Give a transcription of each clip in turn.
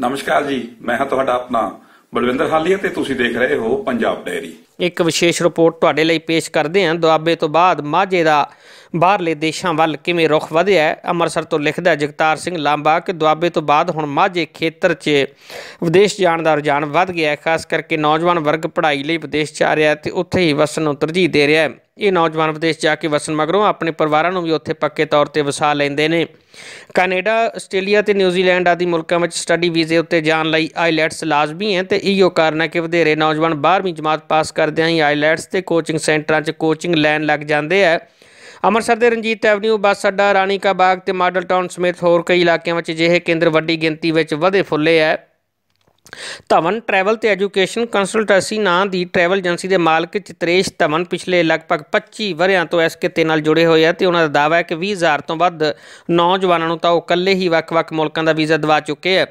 ਨਮਸਕਾਰ ਜੀ, ਮੈਂ ਹਾਂ ਤੁਹਾਡਾ ਆਪਣਾ ਬਲਵਿੰਦਰ ਹਾਲੀਆ ਤੇ ਤੁਸੀਂ ਦੇਖ ਰਹੇ ਹੋ ਪੰਜਾਬ ਡੈਰੀ ਇੱਕ ਵਿਸ਼ੇਸ਼ ਰਿਪੋਰਟ ਤੁਹਾਡੇ ਲਈ ਪੇਸ਼ ਕਰਦੇ ਹਾਂ। ਦੁਆਬੇ ਤੋਂ ਬਾਅਦ ਮਾਝੇ ਦਾ ਬਾਹਰਲੇ ਦੇਸ਼ਾਂ ਵੱਲ ਕਿਵੇਂ ਰੁਖ ਵਧਿਆ ਹੈ, ਅੰਮ੍ਰਿਤਸਰ ਤੋਂ ਲਿਖਦਾ ਜਗਤਾਰ ਸਿੰਘ ਲਾਂਬਾ ਕਿ ਦੁਆਬੇ ਤੋਂ ਬਾਅਦ ਹੁਣ ਮਾਝੇ ਖੇਤਰ 'ਚ ਵਿਦੇਸ਼ ਜਾਣ ਦਾ ਰੁਝਾਨ ਵੱਧ ਗਿਆ ਹੈ, ਖਾਸ ਕਰਕੇ ਨੌਜਵਾਨ ਵਰਗ ਪੜ੍ਹਾਈ ਲਈ ਵਿਦੇਸ਼ ਜਾ ਰਿਹਾ ਹੈ ਤੇ ਉੱਥੇ ਹੀ ਵਸਣ ਨੂੰ ਤਰਜੀਹ ਦੇ ਰਿਹਾ ਹੈ। ਇਹ ਨੌਜਵਾਨ ਵਿਦੇਸ਼ ਜਾ ਕੇ ਵਸਣ ਮਗਰੋਂ ਆਪਣੇ ਪਰਿਵਾਰਾਂ ਨੂੰ ਵੀ ਉੱਥੇ ਪੱਕੇ ਤੌਰ ਤੇ ਵਸਾ ਲੈਂਦੇ ਨੇ। ਕੈਨੇਡਾ, ਆਸਟ੍ਰੇਲੀਆ ਤੇ ਨਿਊਜ਼ੀਲੈਂਡ ਆਦਿ ਮੁਲਕਾਂ ਵਿੱਚ ਸਟੱਡੀ ਵੀਜ਼ੇ ਉੱਤੇ ਜਾਣ ਲਈ ਆਈਲੈਟਸ ਲਾਜ਼ਮੀ ਹੈ ਤੇ ਇਹੋ ਕਾਰਨ ਹੈ ਕਿ ਵਧੇਰੇ ਨੌਜਵਾਨ 12ਵੀਂ ਜਮਾਤ ਪਾਸ ਕਰਦਿਆਂ ਹੀ ਆਈਲੈਟਸ ਤੇ ਕੋਚਿੰਗ ਸੈਂਟਰਾਂ 'ਚ ਕੋਚਿੰਗ ਲੈਣ ਲੱਗ ਜਾਂਦੇ ਆ ਅੰਮ੍ਰਿਤਸਰ ਦੇ ਰਣਜੀਤ ਐਵਨਿਊ ਬੱਸ ਅੱਡਾ ਰਾਣੀ ਕਾ ਬਾਗ ਤੇ ਮਾਡਲ ਟਾਊਨ ਸਮੇਤ ਹੋਰ ਕਈ ਇਲਾਕਿਆਂ ਵਿੱਚ ਅਜਿਹੇ ਕੇਂਦਰ ਵੱਡੀ ਗਿਣਤੀ ਵਿੱਚ ਵਧੇ ਫੁੱਲੇ ਹੈ ਧਵਨ ਟਰੈਵਲ ਤੇ ਐਜੂਕੇਸ਼ਨ ਕੰਸਲਟੈਂਸੀ ਨਾਂ ਦੀ ਟਰੈਵਲ ਏਜੰਸੀ ਦੇ ਮਾਲਕ ਚਿਤਰੇਸ਼ ਧਵਨ ਪਿਛਲੇ ਲਗਭਗ 25 ਵਰਿਆਂ ਤੋਂ ਇਸ ਕਿੱਤੇ ਨਾਲ ਜੁੜੇ ਹੋਏ ਆ ਤੇ ਉਹਨਾਂ ਦਾ ਦਾਅਵਾ ਹੈ ਕਿ 20000 ਤੋਂ ਵੱਧ ਨੌਜਵਾਨਾਂ ਨੂੰ ਤਾਂ ਉਹ ਇਕੱਲੇ ਹੀ ਵੱਖ-ਵੱਖ ਮੁਲਕਾਂ ਦਾ ਵੀਜ਼ਾ ਦਿਵਾ ਚੁੱਕੇ ਆ।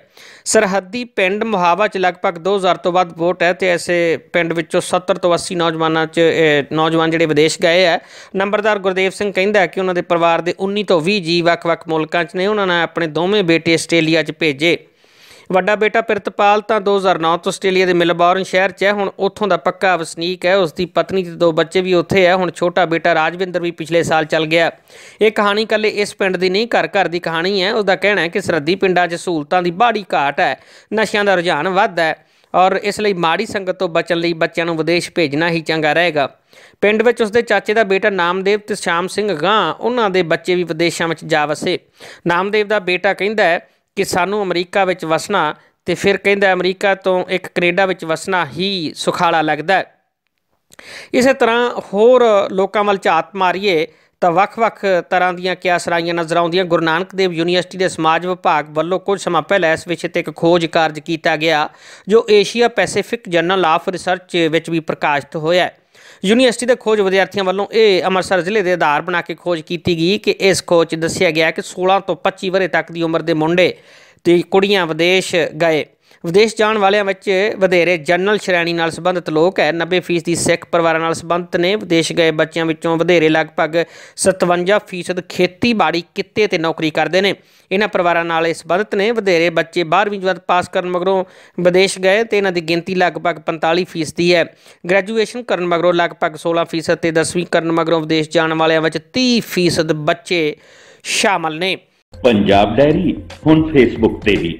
ਸਰਹੱਦੀ ਪਿੰਡ ਮੁਹਾਵਾ 'ਚ ਲਗਭਗ 2000 ਤੋਂ ਵੱਧ ਵੋਟ ਹੈ ਤੇ ਐਸੇ ਪਿੰਡ ਵਿੱਚੋਂ 70 ਤੋਂ 80 ਨੌਜਵਾਨਾਂ 'ਚ ਨੌਜਵਾਨ ਜਿਹੜੇ ਵਿਦੇਸ਼ ਗਏ ਆ। ਨੰਬਰਦਾਰ ਗੁਰਦੇਵ ਸਿੰਘ ਕਹਿੰਦਾ ਕਿ ਉਹਨਾਂ ਦੇ ਪਰਿਵਾਰ ਦੇ 19 ਤੋਂ 20 ਜੀ ਵੱਖ-ਵੱਖ ਮੁਲਕਾਂ 'ਚ ਨੇ। ਉਹਨਾਂ ਨੇ ਆਪਣੇ ਦੋਵੇਂ ਬੇਟੇ ਆਸਟ੍ਰੇਲੀਆ 'ਚ ਭੇਜੇ। ਵੱਡਾ ਬੇਟਾ ਪ੍ਰਿਤਪਾਲ ਤਾਂ 2009 ਤੋਂ ਆਸਟ੍ਰੇਲੀਆ ਦੇ ਮਿਲਬੌਰਨ ਸ਼ਹਿਰ 'ਚ ਹੈ, ਹੁਣ ਉੱਥੋਂ ਦਾ ਪੱਕਾ ਵਸਨੀਕ ਹੈ। ਉਸ ਦੀ ਪਤਨੀ ਤੇ ਦੋ ਬੱਚੇ ਵੀ ਉੱਥੇ ਹੈ, ਹੁਣ ਛੋਟਾ ਬੇਟਾ ਰਾਜਵਿੰਦਰ ਵੀ ਪਿਛਲੇ ਸਾਲ ਚੱਲ ਗਿਆ। ਇਹ ਕਹਾਣੀ ਕੱਲੇ ਇਸ ਪਿੰਡ ਦੀ ਨਹੀਂ, ਘਰ ਘਰ ਦੀ ਕਹਾਣੀ ਹੈ। ਉਸ ਦਾ ਕਹਿਣਾ ਹੈ ਕਿ ਸਰਹੱਦੀ ਪਿੰਡਾਂ 'ਚ ਸਹੂਲਤਾਂ ਦੀ ਬਾੜੀ ਘਾਟ ਹੈ, ਨਸ਼ਿਆਂ ਦਾ ਰੁਝਾਨ ਵੱਧ ਹੈ ਔਰ ਇਸ ਲਈ ਮਾੜੀ ਸੰਗਤ ਤੋਂ ਬਚਣ ਲਈ ਬੱਚਿਆਂ ਨੂੰ ਵਿਦੇਸ਼ ਭੇਜਣਾ ਹੀ ਚੰਗਾ ਰਹੇਗਾ। ਪਿੰਡ ਵਿੱਚ ਉਸਦੇ ਚਾਚੇ ਦਾ ਬੇਟਾ ਨਾਮਦੇਵ ਤੇ ਸ਼ਾਮ ਸਿੰਘ ਗਾਂ, ਉਹਨਾਂ ਦੇ ਬੱਚੇ ਵੀ ਵਿਦੇਸ਼ਾਂ ਵਿੱਚ ਜਾ ਵਸੇ। ਨਾਮਦੇਵ ਦਾ ਬੇਟਾ ਕਹਿੰਦਾ ਹੈ ਕਿ ਸਾਨੂੰ ਅਮਰੀਕਾ ਵਿੱਚ ਵਸਣਾ ਤੇ ਫਿਰ ਕਹਿੰਦਾ ਅਮਰੀਕਾ ਤੋਂ ਇੱਕ ਕੈਨੇਡਾ ਵਿੱਚ ਵਸਣਾ ਹੀ ਸੁਖਾਲਾ ਲੱਗਦਾ ਇਸੇ ਤਰ੍ਹਾਂ ਹੋਰ ਲੋਕਾਂ ਵੱਲ ਝਾਤ ਮਾਰੀਏ ਤਾਂ ਵੱਖ-ਵੱਖ ਤਰ੍ਹਾਂ ਦੀਆਂ ਕਿਆਸਰਾਈਆਂ ਨਜ਼ਰ ਆਉਂਦੀਆਂ। ਗੁਰੂ ਨਾਨਕ ਦੇਵ ਯੂਨੀਵਰਸਿਟੀ ਦੇ ਸਮਾਜ ਵਿਭਾਗ ਵੱਲੋਂ ਕੁਝ ਸਮਾਂ ਪਹਿਲਾਂ ਇਸ ਵਿਸ਼ੇ ਤੇ ਇੱਕ ਖੋਜ ਕਾਰਜ ਕੀਤਾ ਗਿਆ ਜੋ Asia Pacific journal of research ਵਿੱਚ ਵੀ ਪ੍ਰਕਾਸ਼ਿਤ ਹੋਇਆ ਹੈ। ਯੂਨੀਵਰਸਿਟੀ ਦੇ ਖੋਜ ਵਿਦਿਆਰਥੀਆਂ ਵੱਲੋਂ ਇਹ ਅੰਮ੍ਰਿਤਸਰ ਜ਼ਿਲ੍ਹੇ ਦੇ ਆਧਾਰ ਬਣਾ ਕੇ ਖੋਜ ਕੀਤੀ ਗਈ ਕਿ ਇਸ ਖੋਜ 'ਚ ਦੱਸਿਆ ਗਿਆ ਕਿ 16 ਤੋਂ 25 ਵਰੇ ਤੱਕ ਦੀ ਉਮਰ ਦੇ ਮੁੰਡੇ ਤੇ ਕੁੜੀਆਂ ਵਿਦੇਸ਼ ਗਏ। ਵਿਦੇਸ਼ ਜਾਣ ਵਾਲਿਆਂ ਵਿੱਚ ਵਧੇਰੇ ਜਨਰਲ ਸ਼੍ਰੇਣੀ ਨਾਲ ਸੰਬੰਧਿਤ ਲੋਕ ਹੈ। 90% ਦੀ ਸਿੱਖ ਪਰਿਵਾਰਾਂ ਨਾਲ ਸੰਬੰਧਿਤ ਨੇ। ਵਿਦੇਸ਼ ਗਏ ਬੱਚਿਆਂ ਵਿੱਚੋਂ ਵਧੇਰੇ ਲਗਭਗ 57% ਖੇਤੀਬਾੜੀ ਕਿੱਤੇ ਤੇ ਨੌਕਰੀ ਕਰਦੇ ਨੇ। ਇਹਨਾਂ ਪਰਿਵਾਰਾਂ ਨਾਲ ਇਹ ਸੰਬੰਧਿਤ ਨੇ। ਵਧੇਰੇ ਬੱਚੇ 12ਵੀਂ ਜਮਾਤ ਪਾਸ ਕਰਨ ਮਗਰੋਂ ਵਿਦੇਸ਼ ਗਏ ਤੇ ਇਹਨਾਂ ਦੀ ਗਿਣਤੀ ਲਗਭਗ 45% ਦੀ ਹੈ। ਗ੍ਰੈਜੂਏਸ਼ਨ ਕਰਨ ਮਗਰੋਂ ਲਗਭਗ 16% ਤੇ 10ਵੀਂ ਕਰਨ ਮਗਰੋਂ ਵਿਦੇਸ਼ ਜਾਣ ਵਾਲਿਆਂ ਵਿੱਚ 30% ਬੱਚੇ ਸ਼ਾਮਲ ਨੇ। ਪੰਜਾਬ ਡੈਰੀ ਹੁਣ ਫੇਸਬੁੱਕ ਤੇ ਵੀ।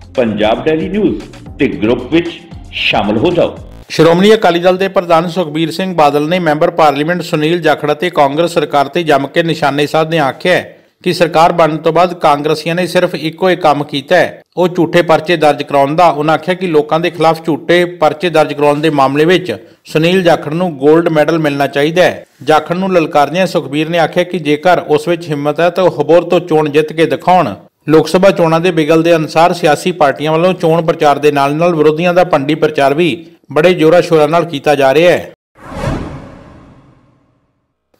ਪੰਜਾਬ ਡੈਲੀ ਨਿਊਜ਼ ਤੇ ਗਰੁੱਪ ਵਿੱਚ ਸ਼ਾਮਲ ਹੋ ਜਾਓ। ਸ਼੍ਰੋਮਣੀ ਅਕਾਲੀ ਦਲ ਦੇ ਪ੍ਰਧਾਨ ਸੁਖਬੀਰ ਸਿੰਘ ਬਾਦਲ ਨੇ ਮੈਂਬਰ ਪਾਰਲੀਮੈਂਟ ਸੁਨੀਲ ਜਾਖੜ ਅਤੇ ਕਾਂਗਰਸ ਸਰਕਾਰ ਤੇ ਜੰਮ ਕੇ ਨਿਸ਼ਾਨੇ ਸਾਧਦੇ ਆਖਿਆ ਕਿ ਸਰਕਾਰ ਬਣਨ ਤੋਂ ਬਾਅਦ ਕਾਂਗਰਸੀਆਂ ਨੇ ਸਿਰਫ ਇੱਕੋ ਹੀ ਕੰਮ ਕੀਤਾ ਹੈ। ਉਹ ਝੂਠੇ ਪਰਚੇ ਦਰਜ ਕਰਾਉਣ ਦਾ, ਉਹਨਾਂ ਆਖਿਆ ਕਿ ਲੋਕਾਂ ਦੇ ਖਿਲਾਫ ਝੂਠੇ ਪਰਚੇ ਦਰਜ ਕਰਾਉਣ ਦੇ ਮਾਮਲੇ ਵਿੱਚ ਸੁਨੀਲ ਜਾਖੜ ਨੂੰ 골ਡ ਮੈਡਲ ਮਿਲਣਾ ਚਾਹੀਦਾ ਹੈ। ਜਾਖੜ ਨੂੰ ਲਲਕਾਰਦਿਆਂ ਸੁਖਬੀਰ ਨੇ ਆਖਿਆ ਕਿ ਜੇਕਰ ਉਸ ਵਿੱਚ ਹਿੰਮਤ ਹੈ ਤਾਂ ਉਹ ਹਬੋਰ ਤੋਂ ਚੋਣ ਜਿੱਤ ਕੇ ਦਿਖਾਉਣ। ਲੋਕ ਸਭਾ ਚੋਣਾਂ ਦੇ ਬਿਗਲ ਦੇ ਅਨੁਸਾਰ ਸਿਆਸੀ ਪਾਰਟੀਆਂ ਵੱਲੋਂ ਚੋਣ ਪ੍ਰਚਾਰ ਦੇ ਨਾਲ-ਨਾਲ ਵਿਰੋਧੀਆਂ ਦਾ ਪੰਡੀ ਪ੍ਰਚਾਰ ਵੀ ਬੜੇ ਜ਼ੋਰਾਂ ਸ਼ੋਰਾਂ ਨਾਲ ਕੀਤਾ ਜਾ ਰਿਹਾ ਹੈ।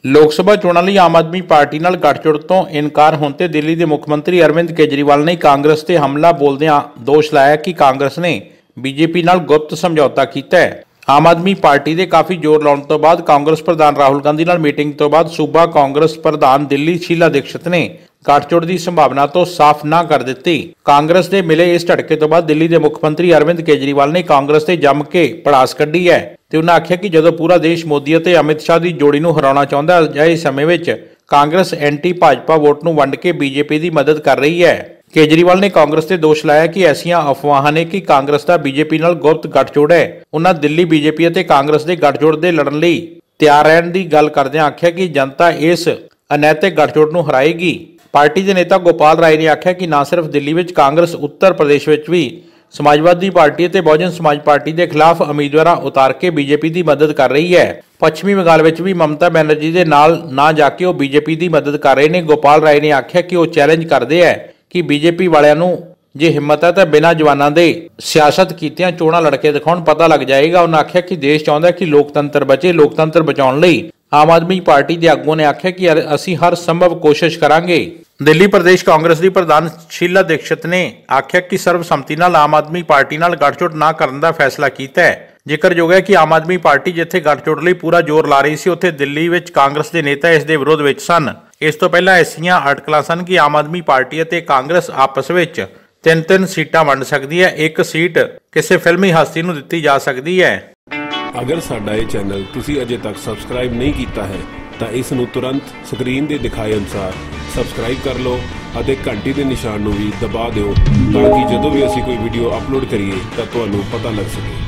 ਲੋਕ ਸਭਾ ਚੋਣਾਂ ਲਈ ਆਮ ਆਦਮੀ ਪਾਰਟੀ ਨਾਲ ਗੱਠਜੋੜ ਤੋਂ ਇਨਕਾਰ ਹੋਣ ਤੇ ਦਿੱਲੀ ਦੇ ਮੁੱਖ ਮੰਤਰੀ ਅਰਵਿੰਦ ਕੇਜਰੀਵਾਲ ਨੇ ਕਾਂਗਰਸ ਤੇ ਹਮਲਾ ਬੋਲਦਿਆਂ ਦੋਸ਼ ਲਾਇਆ ਕਿ ਕਾਂਗਰਸ ਨੇ ਬੀਜੇਪੀ ਨਾਲ ਗੁਪਤ ਸਮਝੌਤਾ ਕੀਤਾ ਹੈ। ਆਮ ਆਦਮੀ ਪਾਰਟੀ ਦੇ ਕਾਫੀ ਜ਼ੋਰ ਲਾਉਣ ਤੋਂ ਬਾਅਦ ਕਾਂਗਰਸ ਪ੍ਰਧਾਨ ਰਾਹੁਲ ਗਾਂਧੀ ਨਾਲ ਮੀਟਿੰਗ ਤੋਂ ਬਾਅਦ ਸੂਬਾ ਕਾਂਗਰਸ ਪ੍ਰਧਾਨ ਦਿੱਲੀ ਸ਼ੀਲਾ ਦੀਕਸ਼ਿਤ ਨੇ ਗੱਠਜੋੜ ਦੀ ਸੰਭਾਵਨਾ ਤੋਂ ਸਾਫ਼ ਨਾ ਕਰ ਦਿੱਤੀ। ਕਾਂਗਰਸ ਦੇ ਮਿਲੇ ਇਸ ਝਟਕੇ ਤੋਂ ਬਾਅਦ ਦਿੱਲੀ ਦੇ ਮੁੱਖ ਮੰਤਰੀ ਅਰਵਿੰਦ ਕੇਜਰੀਵਾਲ ਨੇ ਕਾਂਗਰਸ ਤੇ ਜੰਮ ਕੇ ਪੜਾਸ ਕੱਢੀ ਹੈ ਤੇ ਉਹਨਾਂ ਆਖਿਆ ਕਿ ਜਦੋਂ ਪੂਰਾ ਦੇਸ਼ ਮੋਦੀ ਅਤੇ ਅਮਿਤ ਸ਼ਾਹ ਦੀ ਜੋੜੀ ਨੂੰ ਹਰਾਉਣਾ ਚਾਹੁੰਦਾ ਹੈ, ਅਜਿਹੇ ਸਮੇਂ ਵਿੱਚ ਕਾਂਗਰਸ ਐਂਟੀ ਭਾਜਪਾ ਵੋਟ ਨੂੰ ਵੰਡ ਕੇ ਬੀਜੇਪੀ ਦੀ ਮਦਦ ਕਰ ਰਹੀ ਹੈ। ਕੇਜਰੀਵਾਲ ਨੇ ਕਾਂਗਰਸ ਤੇ ਦੋਸ਼ ਲਾਇਆ ਕਿ ਐਸੀਆਂ ਅਫਵਾਹਾਂ ਨੇ ਕਿ ਕਾਂਗਰਸ ਦਾ ਬੀਜੇਪੀ ਨਾਲ ਗੁਪਤ ਗੱਠਜੋੜ ਹੈ। ਉਹਨਾਂ ਦਿੱਲੀ ਬੀਜੇਪੀ ਅਤੇ ਕਾਂਗਰਸ ਦੇ ਗੱਠਜੋੜ ਦੇ ਲੜਨ ਲਈ ਤਿਆਰ ਰਹਿਣ ਦੀ ਗੱਲ ਕਰਦਿਆਂ ਆਖਿਆ ਕਿ ਜਨਤਾ ਇਸ ਅਨੈਤਿਕ ਗੱਠਜੋੜ ਨੂੰ ਹਰਾਏਗੀ। ਪਾਰਟੀ ਦੇ ਨੇਤਾ ਗੋਪਾਲ ਰਾਏ ਨੇ ਆਖਿਆ ਕਿ ਨਾ ਸਿਰਫ ਦਿੱਲੀ ਵਿੱਚ ਕਾਂਗਰਸ, ਉੱਤਰ ਪ੍ਰਦੇਸ਼ ਵਿੱਚ ਵੀ ਸਮਾਜਵਾਦੀ ਪਾਰਟੀ ਅਤੇ ਬਹੁਜਨ ਸਮਾਜ ਪਾਰਟੀ ਦੇ ਖਿਲਾਫ ਉਮੀਦਵਾਰਾਂ ਉਤਾਰ ਕੇ ਬੀਜੇਪੀ ਦੀ ਮਦਦ ਕਰ ਰਹੀ ਹੈ। ਪੱਛਮੀ ਬੰਗਾਲ ਵਿੱਚ ਵੀ ਮਮਤਾ ਬੈਨਰਜੀ ਦੇ ਨਾਲ ਨਾ ਜਾ ਕੇ ਉਹ ਬੀਜੇਪੀ ਦੀ ਮਦਦ ਕਰ ਰਹੇ ਨੇ। ਗੋਪਾਲ ਰਾਏ ਨੇ ਆਖਿਆ ਕਿ ਉਹ ਚੈਲੰਜ ਕਰਦੇ ਹੈ ਕਿ ਬੀਜੇਪੀ ਵਾਲਿਆਂ ਨੂੰ ਜੇ ਹਿੰਮਤ ਹੈ ਤਾਂ ਬਿਨਾਂ ਜਵਾਨਾਂ ਦੇ ਸਿਆਸਤ ਕੀਤਿਆਂ ਚੋਣਾਂ ਲੜ ਕੇ ਦਿਖਾਉਣ ਪਤਾ ਲੱਗ ਜਾਏਗਾ। ਉਹਨਾਂ ਆਖਿਆ ਕਿ ਦੇਸ਼ ਚਾਹੁੰਦਾ ਕਿ ਲੋਕਤੰਤਰ ਬਚੇ, ਲੋਕਤੰਤਰ ਬਚਾਉਣ ਲਈ ਆਮ ਆਦਮੀ ਪਾਰਟੀ ਦੇ ਆਗੂਆਂ ਨੇ ਆਖਿਆ ਕਿ ਅਸੀਂ ਹਰ ਸੰਭਵ ਕੋਸ਼ਿਸ਼ ਕਰਾਂਗੇ। ਦਿੱਲੀ ਪ੍ਰਦੇਸ਼ ਕਾਂਗਰਸ ਦੀ ਪ੍ਰਧਾਨ ਸ਼ੀਲਾ ਦੀਕਸ਼ਿਤ ਨੇ ਆਖਿਆ ਕਿ ਸਰਬਸੰਮਤੀ ਨਾਲ ਆਮ ਆਦਮੀ ਪਾਰਟੀ ਨਾਲ ਗੱਠਜੋੜ ਨਾ ਕਰਨ ਦਾ ਫੈਸਲਾ ਕੀਤਾ ਹੈ। ਜ਼ਿਕਰਯੋਗ ਹੈ ਕਿ ਆਮ ਆਦਮੀ ਪਾਰਟੀ ਜਿੱਥੇ ਗੱਠਜੋੜ ਲਈ ਪੂਰਾ ਜ਼ੋਰ ਲਾ ਰਹੀ ਸੀ, ਉੱਥੇ ਦਿੱਲੀ ਵਿੱਚ ਕਾਂਗਰਸ ਦੇ ਨੇਤਾ ਇਸ ਦੇ ਵਿਰੋਧ ਵਿੱਚ ਸਨ। ਇਸ ਤੋਂ ਪਹਿਲਾਂ ਐਸੀਆਂ ਅਟਕਲਾਂ ਸਨ ਕਿ ਆਮ ਆਦਮੀ ਪਾਰਟੀ ਅਤੇ ਕਾਂਗਰਸ ਆਪਸ ਵਿੱਚ ਤਿੰਨ ਤਿੰਨ ਸੀਟਾਂ ਵੰਡ ਸਕਦੀ ਹੈ, ਇੱਕ ਸੀਟ ਕਿਸੇ ਫਿਲਮੀ ਹਸਤੀ ਨੂੰ ਦਿੱਤੀ ਜਾ ਸਕਦੀ ਹੈ। ਅਗਰ ਸਾਡਾ ਇਹ ਚੈਨਲ ਤੁਸੀਂ ਅਜੇ ਤੱਕ ਸਬਸਕ੍ਰਾਈਬ ਨਹੀਂ ਕੀਤਾ ਹੈ ਤਾਂ ਇਸ ਨੂੰ ਤੁਰੰਤ ਸਕਰੀਨ ਦੇ ਦਿਖਾਏ ਅਨੁਸਾਰ ਸਬਸਕ੍ਰਾਈਬ ਕਰ ਲਓ ਅਤੇ ਘੰਟੀ ਦੇ ਨਿਸ਼ਾਨ ਨੂੰ ਵੀ ਦਬਾ ਦਿਓ ਤਾਂ ਕਿ ਜਦੋਂ ਵੀ ਅਸੀਂ ਕੋਈ ਵੀਡੀਓ ਅਪਲੋਡ ਕਰੀਏ ਤਾਂ ਤੁਹਾਨੂੰ ਪਤਾ ਲੱਗ ਸਕੇ।